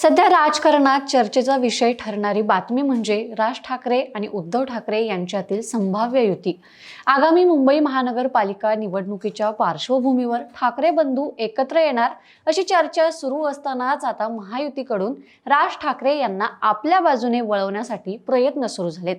सध्या राजकारणात चर्चेचा विषय ठरणारी बातमी म्हणजे राज ठाकरे आणि उद्धव ठाकरे यांच्यातील संभाव्य युती. आगामी मुंबई महानगरपालिका निवडणुकीच्या पार्श्वभूमीवर ठाकरे बंधू एकत्र येणार अशी चर्चा सुरू असतानाच आता महायुतीकडून राज ठाकरे यांना आपल्या बाजूने वळवण्यासाठी प्रयत्न सुरू झालेत.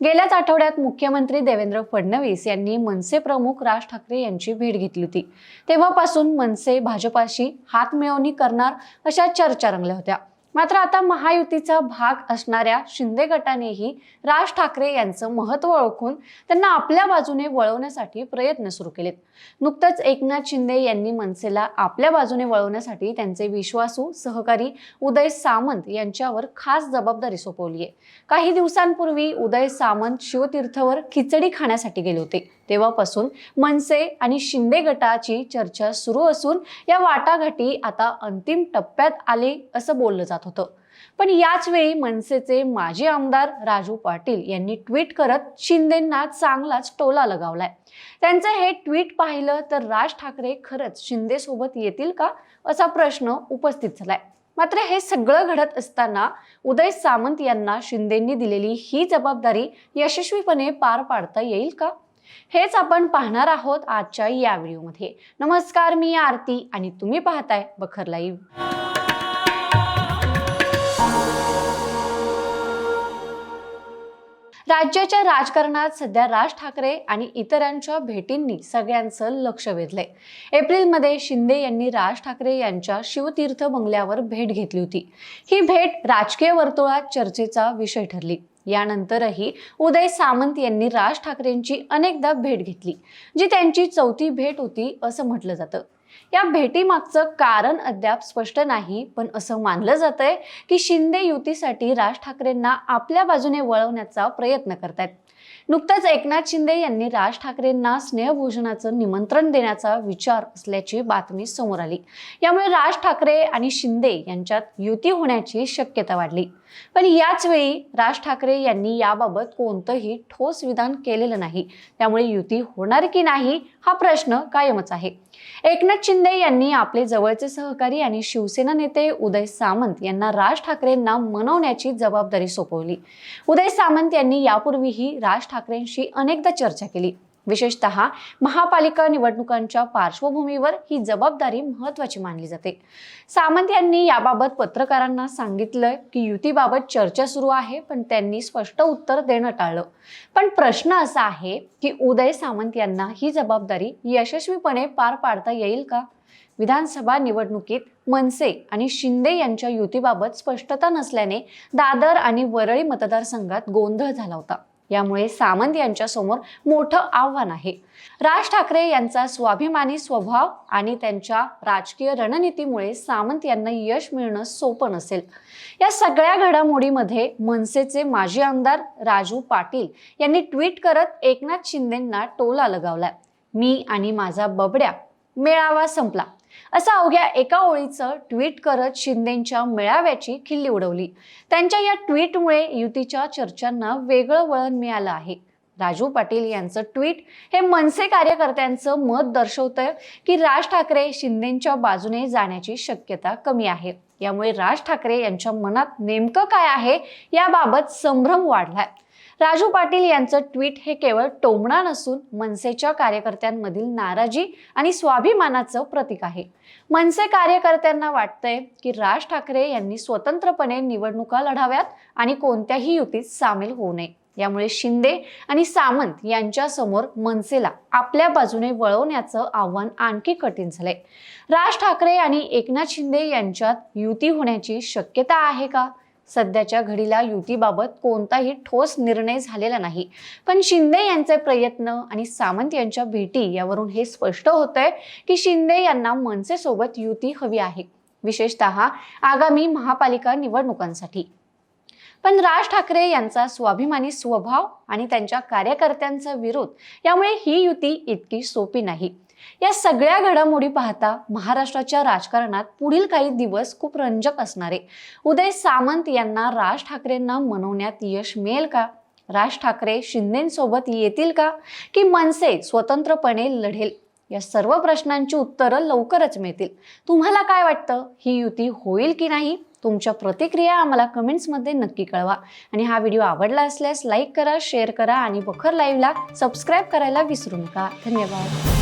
गेल्याच आठवड्यात मुख्यमंत्री देवेंद्र फडणवीस यांनी मनसे प्रमुख राज ठाकरे यांची भेट घेतली होती. तेव्हापासून मनसे भाजपाशी हातमिळवणी करणार अशा चर्चा रंगल्या होत्या. मात्र आता महायुतीचा भाग असणाऱ्या शिंदे गटानेही राज ठाकरे यांचं महत्त्व ओळखून त्यांना आपल्या बाजूने वळवण्यासाठी प्रयत्न सुरू केलेत. नुकतंच एकनाथ शिंदे यांनी मनसेला आपल्या बाजूने वळवण्यासाठी त्यांचे विश्वासू सहकारी उदय सामंत यांच्यावर खास जबाबदारी सोपवली आहे काही दिवसांपूर्वी उदय सामंत शिवतीर्थवर खिचडी खाण्यासाठी गेले होते. तेव्हापासून मनसे आणि शिंदे गटाची चर्चा सुरू असून या वाटाघाटी आता अंतिम टप्प्यात आले असं बोललं जात होतं. पण याच वेळी मनसेचे माजी आमदार राजू पाटील यांनी ट्विट करत शिंदेंना चांगलाच टोला लगावलाय. त्यांचं हे ट्विट पाहिलं तर राज ठाकरे खरंच शिंदे सोबत येतील का असा प्रश्न उपस्थित झालाय. मात्र हे सगळं घडत असताना उदय सामंत यांना शिंदेंनी दिलेली ही जबाबदारी यशस्वीपणे पार पाडता येईल का? हेच आपण पाहणार आहोत आजच्या या व्हिडिओमध्ये. नमस्कार मी आरती आणि तुम्ही पाहताय बखर लाईव्ह. राज्याच्या राजकारणात सध्या राज ठाकरे आणि इतरांच्या भेटींनी सगळ्यांचं लक्ष वेधलंय. एप्रिलमध्ये शिंदे यांनी राज ठाकरे यांच्या शिवतीर्थ बंगल्यावर भेट घेतली होती. ही भेट राजकीय वर्तुळात चर्चेचा विषय ठरली. यानंतरही उदय सामंत यांनी राज ठाकरेंची अनेकदा भेट घेतली जी त्यांची चौथी भेट होती असं म्हटलं जातं. या भेटीमागचं कारण अद्याप स्पष्ट नाही पण असं मानलं जातंय की शिंदे युतीसाठी राज ठाकरेंना आपल्या बाजूने वळवण्याचा प्रयत्न करतायत. नुकतंच एकनाथ शिंदे यांनी राज ठाकरेंना स्नेहभोजनाचं निमंत्रण देण्याचा विचार असल्याची बातमी समोर आली. यामुळे राज ठाकरे आणि शिंदे यांच्यात युती होण्याची शक्यता वाढली. पण याच वेळी राज ठाकरे यांनी याबाबत कोणतंही ठोस विधान केलेलं नाही. त्यामुळे युती होणार की नाही हा प्रश्न कायमच आहे. एकनाथ शिंदे यांनी आपले जवळचे सहकारी आणि शिवसेना नेते उदय सामंत यांना राज ठाकरेंना मनवण्याची जबाबदारी सोपवली. उदय सामंत यांनी यापूर्वीही राज ठाकरेंशी अनेकदा चर्चा केली. विशेषतः महापालिका निवडणुकांच्या पार्श्वभूमीवर ही जबाबदारी महत्वाची मानली जाते. सामंत यांनी याबाबत पत्रकारांना सांगितलं की युतीबाबत चर्चा सुरू आहे पण त्यांनी स्पष्ट उत्तर देणं टाळलं. पण प्रश्न असा आहे की उदय सामंत यांना ही जबाबदारी यशस्वीपणे पार पाडता येईल का? विधानसभा निवडणुकीत मनसे आणि शिंदे यांच्या युतीबाबत स्पष्टता नसल्याने दादर आणि वरळी मतदारसंघात गोंधळ झाला होता. यामुळे सामंत यांच्यासमोर मोठं आव्हान आहे. राज ठाकरे यांचा स्वाभिमानी स्वभाव आणि त्यांच्या राजकीय रणनीतीमुळे सामंत यांना यश मिळणं सोपं नसेल. या सगळ्या घडामोडीमध्ये मनसेचे माजी आमदार राजू पाटील यांनी ट्विट करत एकनाथ शिंदेंना टोला लगावलाय. मी आणि माझा बबड्या मेळावा संपला. असं अवघ्या एका ओळीचं ट्विट करत शिंदेच्या मेळाव्याची खिल्ली उडवली. त्यांच्या या ट्विटमुळे युतीच्या चर्चांना वेगळं वळण मिळालं आहे. राजू पाटील यांचं ट्विट हे मनसे कार्यकर्त्यांचं मत दर्शवतंय की राज ठाकरे शिंदेच्या बाजूने जाण्याची शक्यता कमी आहे. यामुळे राज ठाकरे यांच्या मनात नेमकं काय आहे याबाबत संभ्रम वाढलाय. राजू पाटील यांचं ट्विट हे केवळ टोमणा नसून मनसेच्या कार्यकर्त्यांमधील नाराजी आणि स्वाभिमानाचं प्रतीक आहे. मनसे कार्यकर्त्यांना वाटतंय की राज ठाकरे यांनी स्वतंत्रपणे निवडणुका लढाव्यात आणि कोणत्याही युतीत सामील होऊ नये. यामुळे शिंदे आणि सामंत यांच्या समोर मनसेला आपल्या बाजूने वळवण्याचं आव्हान आणखी कठीण झालंय. राज ठाकरे आणि एकनाथ शिंदे यांच्यात युती होण्याची शक्यता आहे का? सध्याच्या घडीला युतीबाबत कोणताही ठोस निर्णय झालेला नाही. पण शिंदे यांचे प्रयत्न आणि सामंत यांच्या भेटी यावरून हे स्पष्ट होतंय की शिंदे यांना मनसेसोबत युती हवी आहे. विशेषतः आगामी महापालिका निवडणुकांसाठी. पण राज ठाकरे यांचा स्वाभिमानी स्वभाव आणि त्यांच्या कार्यकर्त्यांचा विरोध यामुळे ही युती इतकी सोपी नाही. या सगळ्या घडामोडी पाहता महाराष्ट्राच्या राजकारणात पुढील काही दिवस खूप रंजक असणारे. उदय सामंत यांना राज ठाकरेंना मनवण्यात यश मिळेल का? राज ठाकरे शिंदेसोबत येतील का? की मनसे स्वतंत्रपणे लढेल? या सर्व प्रश्नांची उत्तरं लवकरच मिळतील. तुम्हाला काय वाटतं? ही युती होईल की नाही? तुमच्या प्रतिक्रिया आम्हाला कमेंट्समध्ये नक्की कळवा. आणि हा व्हिडिओ आवडला असल्यास लाईक करा शेअर करा आणि बखर लाईव्हला सबस्क्राईब करायला विसरू नका. धन्यवाद.